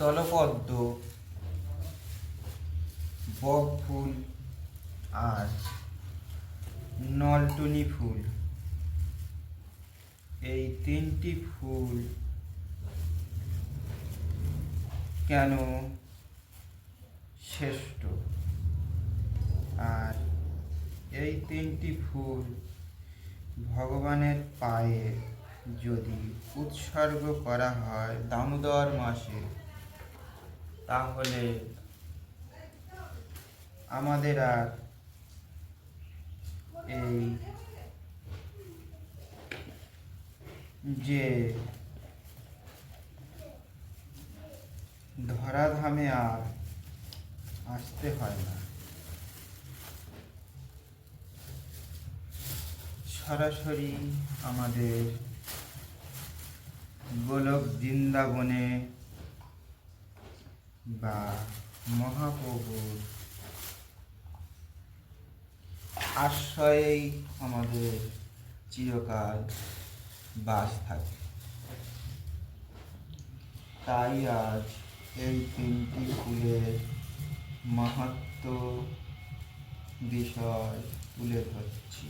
স্থলপদ্ম, বক ফুল আর নলটুনি ফুল। এই তিনটি ফুল কেন শ্রেষ্ঠ? আর এই তিনটি ফুল ভগবানের পায়ে যদি উৎসর্গ করা হয় দামোদর মাসে তাহলে আমাদের আর এই যে ধরাধামে আর আসতে হয় না। সরাসরি আমাদের গোলক বৃন্দাবনে বা মহাপ্রভুর আশ্রয়েই আমাদের চিরকাল বাস থাকে। তাই আজ এই তিনটি ফুলের মাহাত্ম বিষয় তুলে ধরছি।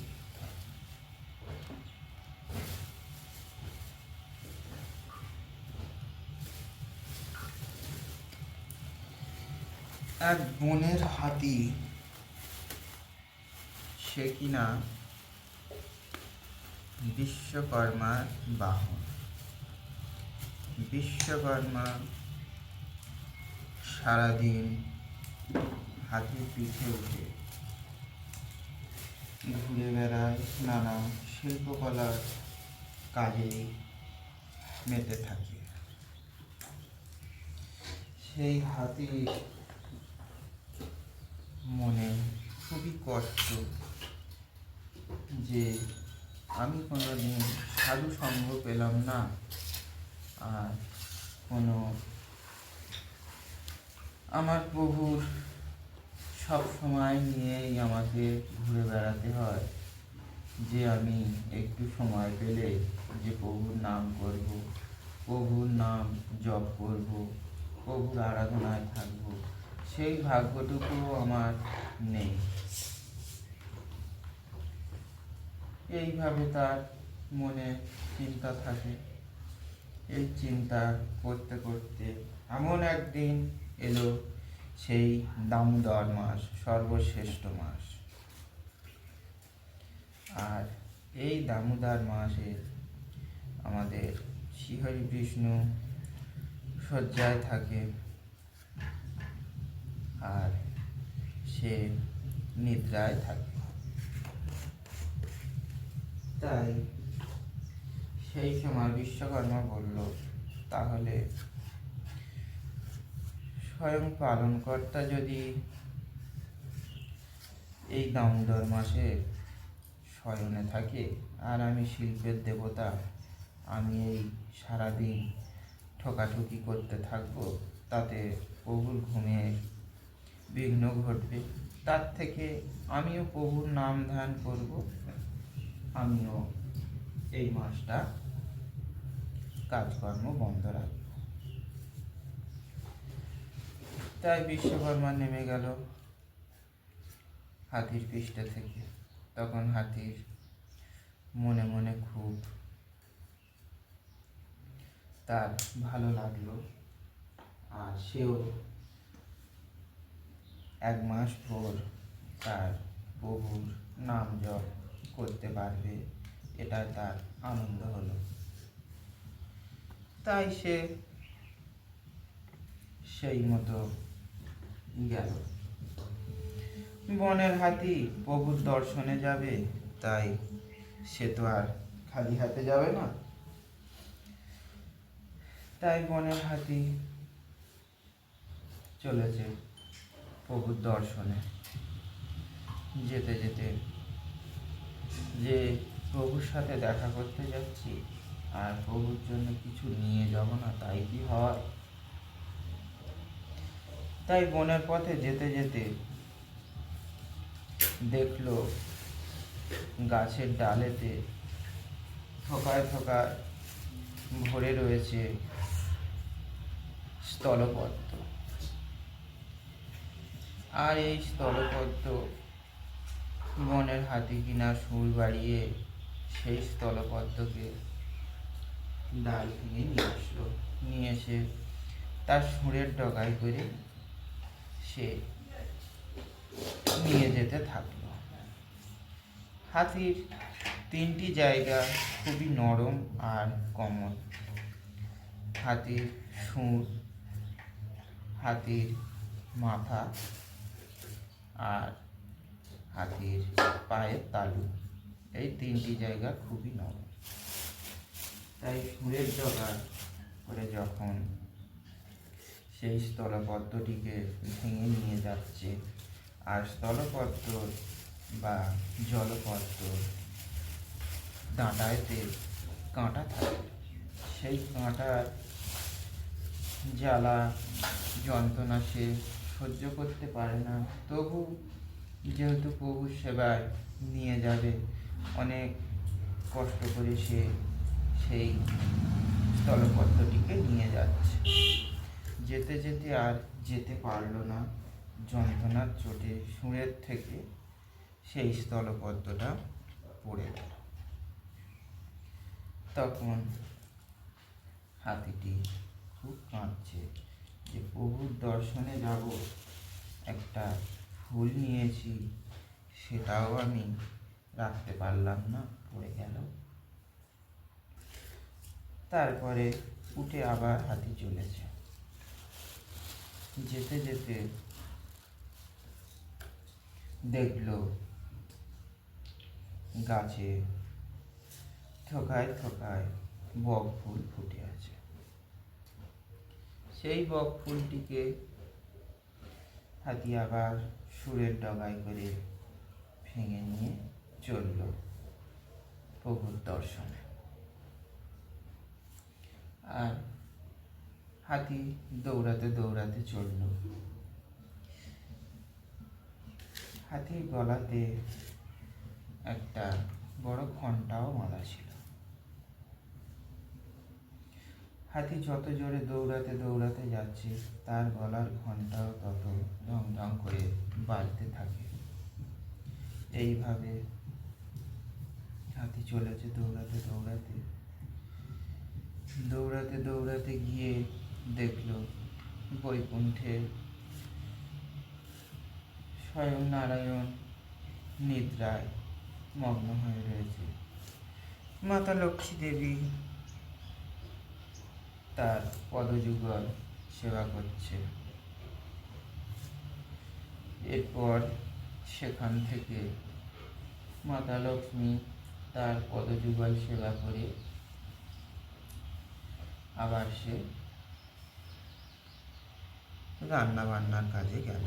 এক বনের হাতি, সে কিনা বিশ্বকর্মার বাহন। বিশ্বকর্মা সারাদিন হাতির পিঠে উঠে ঘুরে বেড়ায় নানা শিল্পকলার কাজে মেতে থাকে। সেই হাতির মনে খুবই কষ্ট যে আমি কোনো দিন সাধু সঙ্গ পেলাম না আর কোনো আমার প্রভুর সব সময় নিয়েই আমাকে ঘুরে বেড়াতে হয় যে আমি একটু সময় পেলে যে প্রভুর নাম করব, প্রভুর নাম জপ করব, প্রভুর আরাধনায় থাকব। সেই ভাগ্যটুকুও আমার নেই। এইভাবে তার মনে চিন্তা থাকে। এই চিন্তা করতে করতে এমন একদিন এলো সেই দামোদর মাস, সর্বশ্রেষ্ঠ মাস। আর এই দামোদর মাসে আমাদের শ্রীহরি বিষ্ণু শয্যায় থাকে। আর সে নিদ্রায় থাকে। তাই সেই সময় বিশ্বকর্মা বলল, তাহলে স্বয়ং পালনকর্তা যদি এই দামোদর মাসে শয়নে থাকে আর আমি শিল্পের দেবতা, আমি এই সারাদিন ঠকাঠকি করতে থাকব, তাতে প্রভুর ঘুমের বিঘ্ন ঘটবে। তার থেকে আমিও প্রভুর নাম ধ্যান করব। আমিও এই মাসটা কাজকর্ম বন্ধ রাখব। তাই বিশ্বকর্মা নেমে গেল হাতির পৃষ্ঠা থেকে। তখন হাতির মনে মনে খুব তার ভালো লাগল আর সেও এক মাস পর তার প্রভুর নাম জপ করতে পারবে এটা তার আনন্দ হলো। তাই সে সেই মতো গেল। বনের হাতি প্রভুর দর্শনে যাবে, তাই সে তো আর খালি হাতে যাবে না। তাই বনের হাতি চলেছে। প্রভুর দর্শনে যেতে যেতে যে প্রভুর সাথে দেখা করতে যাচ্ছি আর প্রভুর জন্য কিছু নিয়ে যাব না, তাই কি হয়? তাই বনের পথে যেতে যেতে দেখল গাছের ডালেতে থোকায় থোকায় ভরে রয়েছে স্থলপদ্ম। আর এই স্থলপদ্ম বনের হাতি কিনা সুর বাড়িয়ে সেই স্থলপদ্মকে ডাল ভেঙে নিয়ে আসলো। নিয়ে এসে তার সুরের ডগায় করে সে নিয়ে যেতে থাকল। হাতির তিনটি জায়গা খুবই নরম আর কোমল হাতির সুর, হাতির মাথা আর হাতির পায়ের তালু। এই তিনটি জায়গা খুবই নরম। তাই সুরের জোগাড় করে যখন সেই স্থলপদ্মটিকে ভেঙে নিয়ে যাচ্ছে, আর স্থলপদ্ম বা জলপদ্ম ডাঁটাতে কাঁটা থাকে, সেই কাঁটার জ্বালা যন্ত্রণা সে সহ্য করতে পারে না। তবু যেহেতু প্রভুর সেবায় নিয়ে যাবে, অনেক কষ্ট করে সে সেই স্থলপদ্মটিকে নিয়ে যাচ্ছে। যেতে যেতে আর যেতে পারল না। যন্ত্রণার চোটে সুরের থেকে সেই স্থলপদ্মটা পড়ে গেল। তখন হাতিটি খুব কাঁদছে। যে প্রভুর দর্শনে যাব। একটা ফুল নিয়েছি, সেটাও আমি রাখতে পারলাম না, পড়ে গেল। তারপরে উঠে আবার হাতি চলেছে। যেতে যেতে দেখল গাছে থোকায় থোকায় বক ফুল ফুটে আছে। সেই বক ফুলটিকে হাতি আবার সুরের ডগায় করে ভেঙে নিয়ে চলল প্রভুর দর্শনে। আর হাতি দৌড়াতে দৌড়াতে চলল। হাতির গলাতে একটা বড় ঘন্টাও বাঁধা ছিল। হাতি যত জোরে দৌড়াতে দৌড়াতে যাচ্ছে, তার গলার ঘন্টাও তত ঢং করে বাজতে থাকে। এইভাবে হাতি চলেছে দৌড়াতে দৌড়াতে। দৌড়াতে দৌড়াতে গিয়ে দেখল বৈকুণ্ঠে স্বয়ং নারায়ণ নিদ্রায় মগ্ন হয়ে রয়েছে। মাতা লক্ষ্মী দেবী তার পদযুগল সেবা করছে। এরপর সেখান থেকে মাতা লক্ষ্মী তার পদযুগল সেবা করে আবার সে রান্না বান্নার কাজে গেল।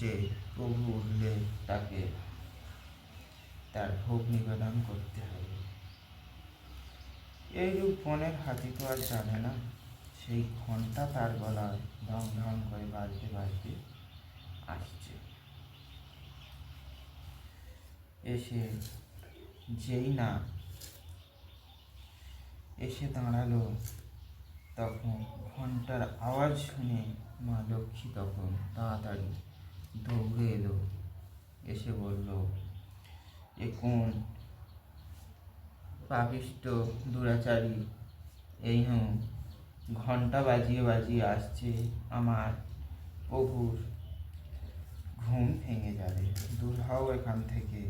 যে প্রভু উঠলে তাকে তার ভোগ নিবেদন করতে হবে। এইরূপ বনের হাতি তো আর জানে না। সেই ঘণ্টা তার গলায় ঢং ঢং করে বাজতে বাজতে আসছে। এসে যেই না এসে দাঁড়াল, তখন ঘণ্টার আওয়াজ শুনে মা লক্ষ্মী তখন তাড়াতাড়ি দৌড়ে এলো। এসে বলল, এ কোন পাপিষ্ট দুরাচারী? এই হুঁ ঘণ্টা বাজিয়ে বাজিয়ে আসছে আমার প্রভুর ঘুম ভেঙে যাবে। দূর হও এখান থেকে।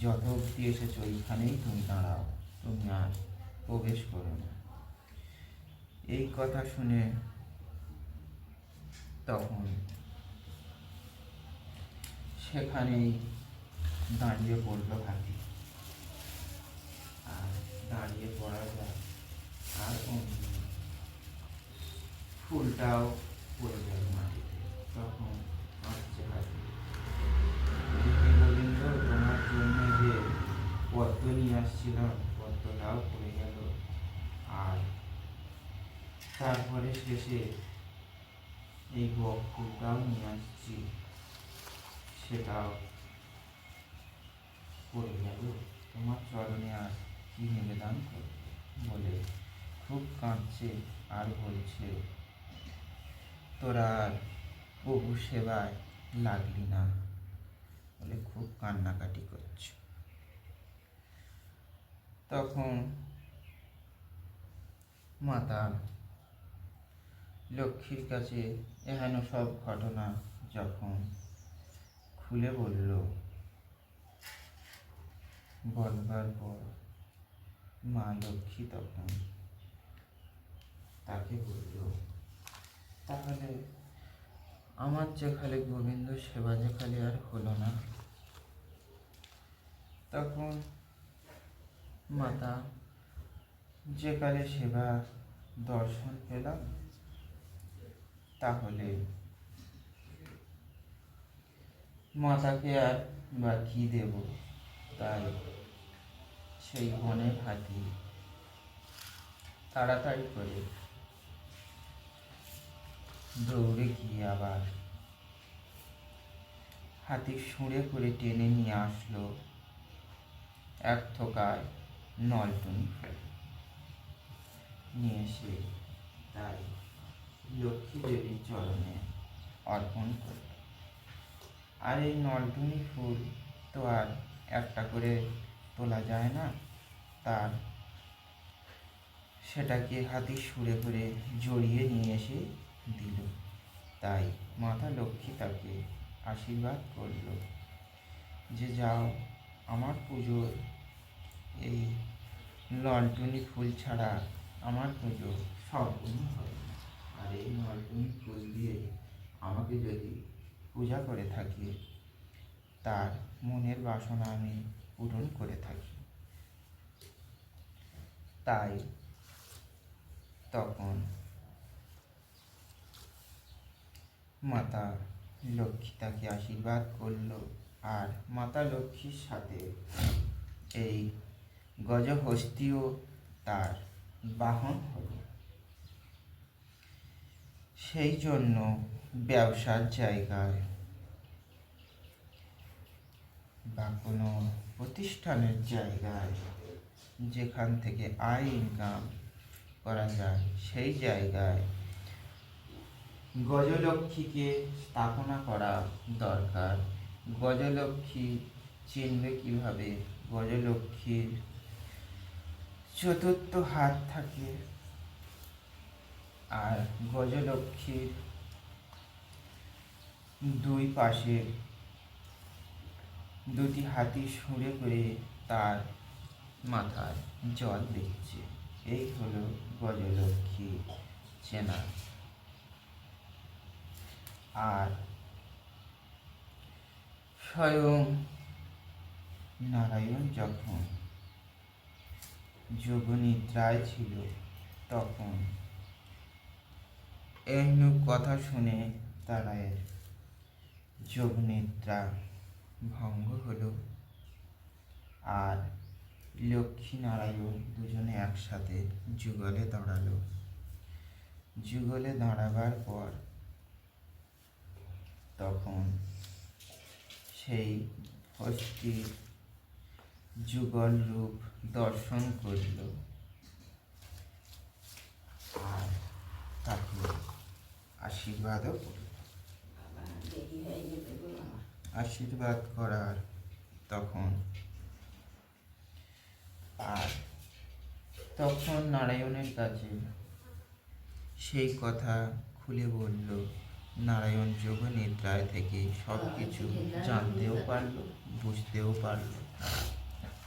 যত অব্দি এসেছ ওইখানেই তুমি দাঁড়াও। তুমি আর প্রবেশ করো না। এই কথা শুনে তখন সেখানেই দাঁড়িয়ে পড়ল হাতি আর দাঁড়িয়ে পড়া যায় আর অমনি ফুলটাও পড়ে গেল মাটিতে। তখন আসছে হাতি গোবিন্দ তোমার জন্য যে পদ্ম নিয়ে আসছিলাম, পদ্মটাও পড়ে গেল। আর তারপরে শেষে এই বক ফুলটাও নিয়ে আসছি, সেটাও পড়ে গেল। তোমার চরণে আর কি নিবেদন করবে বলে খুব কাঁদছে আর বলছে। তোরা প্রভু সেবায় লাগলি না বলে খুব কান্নাকাটি করছে। তখন মাতা লক্ষ্মীর কাছে এহেন সব ঘটনা যখন খুলে বলল, বলবার পর মা লক্ষ্মী তখন তাকে বলল তাহলে আমার যে খালি গোবিন্দ সেবা যে খালি আর হলো না। তখন মাতা যে কালে সেবা দর্শন পেলাম, তাহলে মাতাকে আর বা কি দেব? তাই সেই বনের হাতি তাড়াতাড়ি করে দৌড়ে গিয়ে আবার হাতি সুঁড়ে করে টেনে নিয়ে আসলো এক থোকায় নলটুনি ফেলে। নিয়ে এসে তাই লক্ষ্মী দেবীর চরণে অর্পণ করল। আর এই নলটুনি ফুল তো আর একটা করে তোলা যায় না, তার সেটাকে হাতি সুরে করে জড়িয়ে নিয়ে এসে দিল। তাই মাতা লক্ষ্মী তাকে আশীর্বাদ করল যে, যাও, আমার পুজোর এই ললটুনি ফুল ছাড়া আমার পুজো সম্পূর্ণ হবে আর এই নলটুনি ফুল দিয়ে আমাকে যদি পূজা করে থাকি, তার মনের বাসনা আমি পূরণ করে থাকি। তাই তখন মাতা লক্ষ্মী তাকে আশীর্বাদ করল। আর মাতা লক্ষ্মীর সাথে এই গজহস্তিও তার বাহন হলো। সেই জন্য ব্যবসার জায়গায় বা কোনো প্রতিষ্ঠানের জায়গায় যেখান থেকে আয় ইনকাম করা যায়, সেই জায়গায় গজলক্ষ্মীকে স্থাপনা করা দরকার। গজলক্ষ্মী চিনবে কীভাবে? গজলক্ষ্মীর চতুর্থ হাত থাকে। আর গজলক্ষ্মীর দুই পাশে দুটি হাতি সুরে করে তার মাথায় জল দিচ্ছে। এই হলো গজলক্ষ্মী চেনা আর স্বয়ং নারায়ণ যখন যোগনিদ্রায় ছিল তখন এমনি কথা শুনে তারা যোগনিদ্রা ভঙ্গ হলো আর লক্ষ্মী নারায়ণ দুজনে একসাথে যুগলে দাঁড়াল। যুগলে দাঁড়াবার পর তখন সেই হস্তির যুগল রূপ দর্শন করল। আর তাকে আশীর্বাদও করল। আশীর্বাদ করার তখন আর তখন নারায়ণের কাছে সেই কথা খুলে বলল নারায়ণ যোগ নিদ্রায় থেকে সব কিছু জানতেও পারল, বুঝতেও পারল।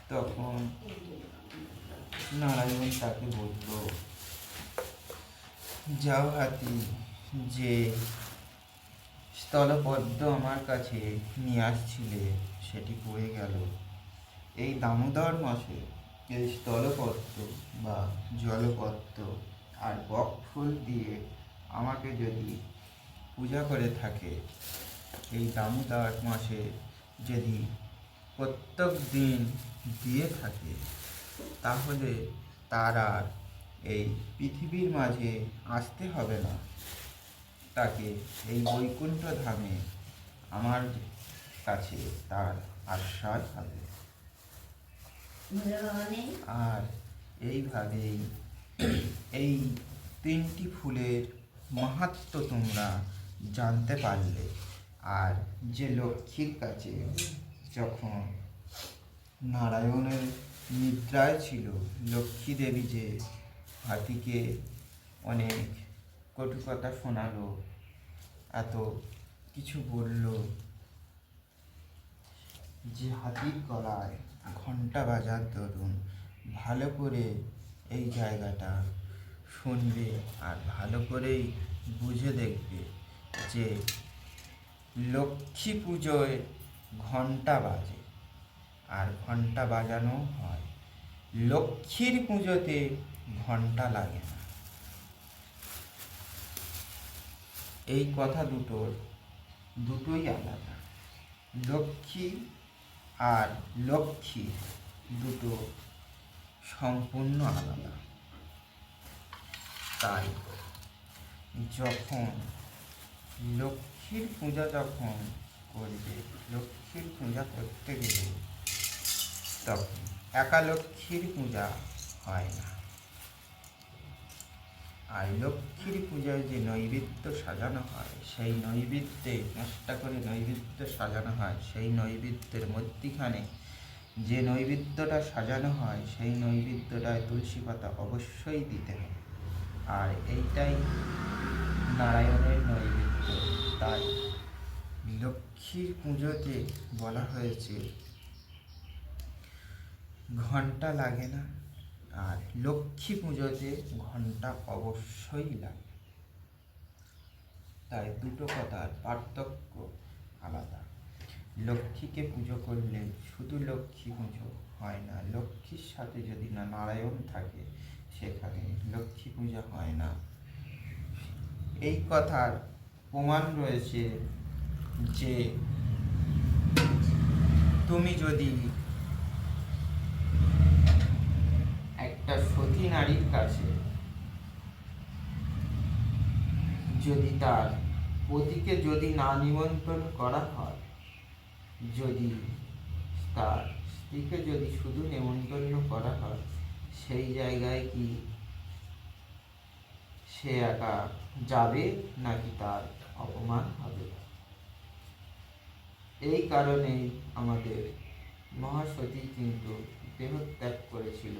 তখন নারায়ণ তাকে বলল, যাও হাতি, যে স্থলপদ্ম আমার কাছে নিয়ে আসছিলে, সেটি পড়ে গেল। এই দামোদর মাসে এই স্থলপদ্ম বা জলপদ্ম আর বকফুল দিয়ে আমাকে যদি পূজা করে থাকে। এই দামোদর মাসে যদি প্রত্যেক দিন দিয়ে থাকে তাহলে তার আর এই পৃথিবীর মাঝে আসতে হবে না। তাকে এই বৈকুণ্ঠ ধামে আমার কাছে তার আশ্রয় হবে। আর এইভাবেই এই তিনটি ফুলের মাহাত্ম তোমরা জানতে পারলে। আর যে লক্ষ্মীর কাছে যখন নারায়ণের নিদ্রায় ছিল, লক্ষ্মী দেবী যে হাতিকে অনেক কটু কথা শোনালো, এত কিছু বলল, যে হাতির গলায় ঘণ্টা বাজার দরুন ভালো করে এই জায়গাটা শুনবে আর ভালো করেই বুঝে দেখবে। যে লক্ষ্মী পুজোয় ঘণ্টা বাজে, আর ঘণ্টা বাজানো হয়। লক্ষ্মীর পুজোতে ঘণ্টা লাগে না। এই কথা দুটোর, দুটোই আলাদা। লক্ষ্মী আর লক্ষ্মী দুটো সম্পূর্ণ আলাদা। তাই যখন লক্ষ্মীর পূজা যখন করবে, লক্ষ্মীর পূজা করতে গেলে তখন একা লক্ষ্মীর পূজা হয় না। আর লক্ষ্মীর পূজায় যে নৈবেদ্য সাজানো হয়, সেই নৈবেদ্যে পাঁচটা করে নৈবেদ্য সাজানো হয়। সেই নৈবেদ্যের মধ্যিখানে যে নৈবেদ্যটা সাজানো হয়, সেই নৈবেদ্যটায় তুলসী পাতা অবশ্যই দিতে হয় আর এইটাই নারায়ণের নৈবেদ্য। তাই লক্ষ্মীর পুজোতে বলা হয়েছে ঘণ্টা লাগে না, আর লক্ষ্মী পুজোতে ঘণ্টা অবশ্যই লাগে। তাই দুটো কথার পার্থক্য আলাদা। লক্ষ্মীকে পুজো করলে শুধু লক্ষ্মী পুজো হয় না, লক্ষ্মীর সাথে যদি না নারায়ণ থাকে, সেখানে লক্ষ্মী পূজা হয় না। এই কথার প্রমাণ রয়েছে যে তুমি যদি একটা সতী নারীর কাছে যদি তার পতিকে যদি না নিমন্ত্রণ করা হয়, যদি তার স্ত্রীকে যদি শুধু নেমন্তন্ন করা হয়, সেই জায়গায় কি সে একা যাবে নাকি তার অপমান হবে। এই কারণেই আমাদের মহাসতী কিন্তু দেহত্যাগ করেছিল,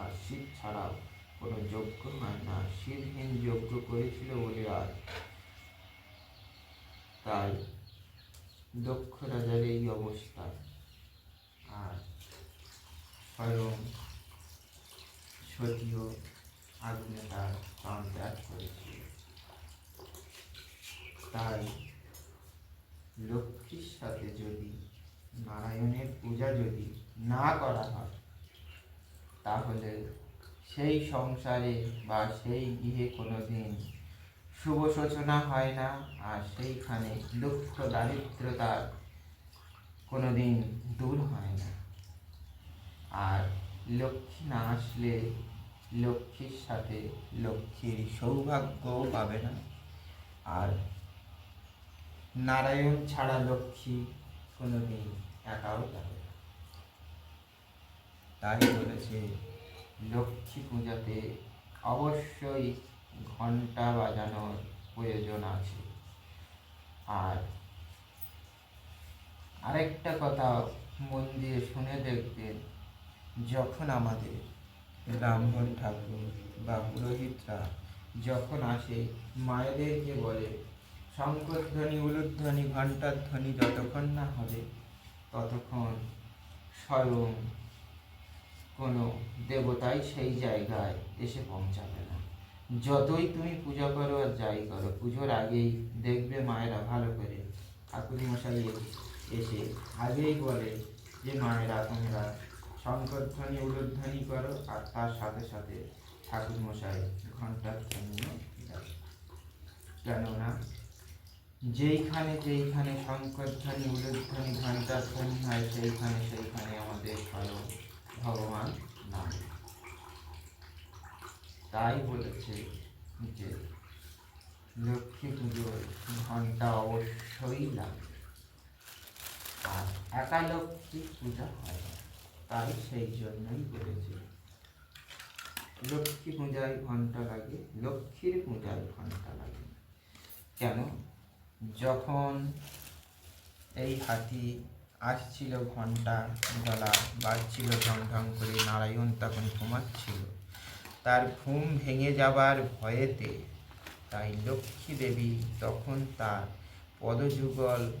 আর শিব ছাড়াও কোনো যজ্ঞ হয় না। শিবহীন যজ্ঞ করেছিল বলে আর তাই দক্ষ রাজার এই অবস্থা। আর স্বয়ং সতীও আগুনে তার প্রাণ ত্যাগ করেছিল। তাই লক্ষ্মীর সাথে যদি নারায়ণের পূজা যদি না করা হয়, তাহলে সেই সংসারে বা সেই গৃহে কোনোদিন শুভ সূচনা হয় না, আর সেইখানে দুঃখ দারিদ্রতা কোনোদিন দূর হয় না। আর লক্ষ্মী না আসলে লক্ষ্মীর সাথে লক্ষ্মীর সৌভাগ্যও পাবে না। আর নারায়ণ ছাড়া লক্ষ্মী কোনোদিন একাও যাবে তাই বলেছে, লক্ষ্মী পূজাতে অবশ্যই ঘণ্টা বাজানোর প্রয়োজন আছে। আর আরেকটা কথা মন দিয়ে শুনে দেখবেন, যখন আমাদের ব্রাহ্মণ ঠাকুর বা পুরোহিতরা যখন আসে, মায়েদেরকে বলে শঙ্করধ্বনি উলুধ্বনি ঘণ্টার ধ্বনি যতক্ষণ না হবে, ততক্ষণ স্বয়ং কোনো দেবতাই সেই জায়গায় এসে পৌঁছাবে না। যতই তুমি পূজা করো আর যাই করো, পুজোর আগেই দেখবে মায়েরা ভালো করে। ঠাকুর মশাই এসে আগেই বলে যে, মায়েরা, তোমরা শঙ্করধ্বনি উলুধ্বনি করো আর তার সাথে সাথে ঠাকুর মশাই ঘণ্টার ধ্বনিও কেননা যেইখানে যেইখানে শঙ্করধ্বনি উলুধ্বনি ঘণ্টার ধ্বনি হয় সেইখানে সেইখানে আমাদের ভালো ভগবান নাম। তাই বলেছে যে, লক্ষ্মী পুজোয় ঘণ্টা অবশ্যই লাগে। আর একা লক্ষ্মী পূজা হয়। তাই সেই জন্যই বলেছে, লক্ষ্মী পূজায় ঘণ্টা লাগে, লক্ষ্মীর পূজায় ঘণ্টা লাগে। কেন? যখন এই হাতি আসছিল ঘণ্টা গলা, বাজছিল ঢং ঢং করে, নারায়ণ তখন ঘুমাচ্ছিল। তার ঘুম ভেঙে যাবার ভয়েতে তাই লক্ষ্মী দেবী তখন তার পদযুগল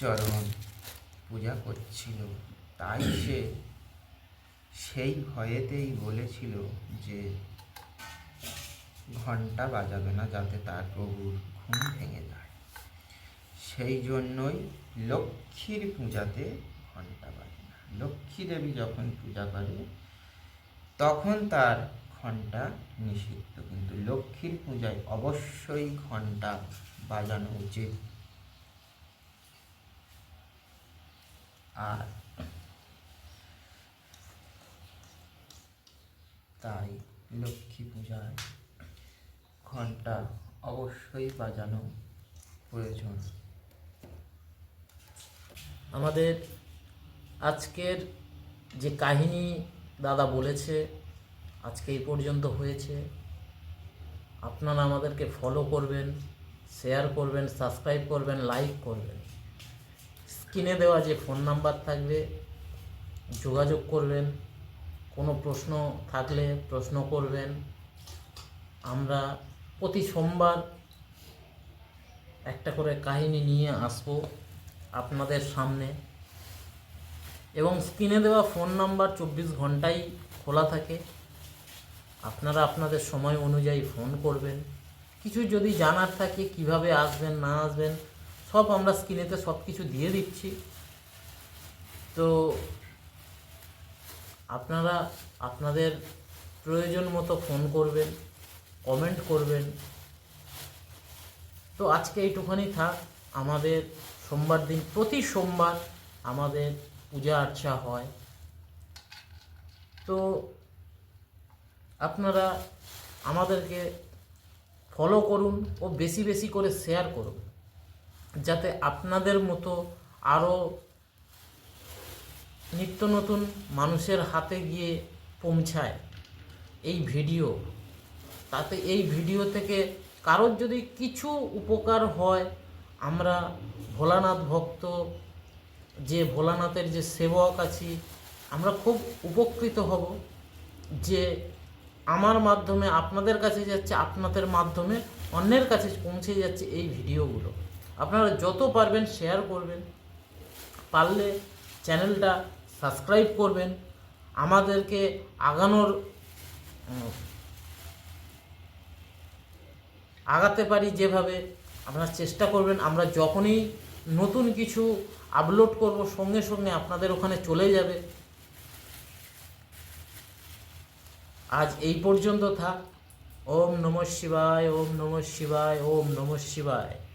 চরণ পূজা করছিল। তাই সে সেই ভয়েতেই বলেছিল যে ঘণ্টা বাজাবে না যাতে তার প্রভুর ঘুম ভেঙে যায়। সেই জন্যই লক্ষ্মীর পূজাতে ঘণ্টা বাজে না। লক্ষ্মী দেবী যখন পূজা করে, তখন তার ঘণ্টা নিষিদ্ধ। কিন্তু লক্ষ্মীর পূজায় অবশ্যই ঘণ্টা বাজানো উচিত। আর তাই লক্ষ্মী পূজায় ঘণ্টা অবশ্যই বাজানো প্রয়োজন। আমাদের আজকের যে কাহিনী দাদা বলেছে, আজকে এই পর্যন্ত হয়েছে। আপনারা আমাদেরকে ফলো করবেন শেয়ার করবেন সাবস্ক্রাইব করবেন লাইক করবেন। স্ক্রিনে দেওয়া যে ফোন নাম্বার থাকবে, যোগাযোগ করবেন। কোনো প্রশ্ন থাকলে প্রশ্ন করবেন। আমরা প্রতি সোমবার একটা করে কাহিনী নিয়ে আসব আপনাদের সামনে। এবং স্ক্রিনে দেওয়া ফোন নাম্বার চব্বিশ ঘন্টাই খোলা থাকে। আপনারা আপনাদের সময় অনুযায়ী ফোন করবেন। কিছু যদি জানার থাকে কীভাবে আসবেন, না আসবেন, সব আমরা স্ক্রিনেতে সব কিছু দিয়ে দিচ্ছি। তো আপনারা আপনাদের প্রয়োজন মতো ফোন করবেন। কমেন্ট করবেন। তো আজকে এইটুখানি থাক। আমাদের সোমবার দিন, প্রতি সোমবার আমাদের পূজা আর্চা হয়। তো আপনারা আমাদেরকে ফলো করুন ও বেশি বেশি করে শেয়ার করুন। যাতে আপনাদের মতো আরও নিত্য নতুন মানুষের হাতে গিয়ে পৌঁছায় এই ভিডিও তাতে এই ভিডিও থেকে কারোর যদি কিছু উপকার হয়, আমরা ভোলানাথ ভক্ত, যে ভোলানাথের যে সেবক আছি, আমরা খুব উপকৃত হব যে আমার মাধ্যমে, আপনাদের কাছে যাচ্ছে, আপনাদের মাধ্যমে অন্যের কাছে পৌঁছে যাচ্ছে এই ভিডিওগুলো। আপনারা যত পারবেন শেয়ার করবেন। পারলে চ্যানেলটা সাবস্ক্রাইব করবেন। আমাদেরকে আগানোর আগাতে পারি যেভাবে, আপনারা চেষ্টা করবেন, আমরা যখনই নতুন কিছু আপলোড করব, সঙ্গে সঙ্গে আপনাদের ওখানে চলে যাবে। আজ এই পর্যন্ত থাক। ওম নমঃ শিবায়, ওম নমঃ শিবায়, ওম নমঃ শিবায়।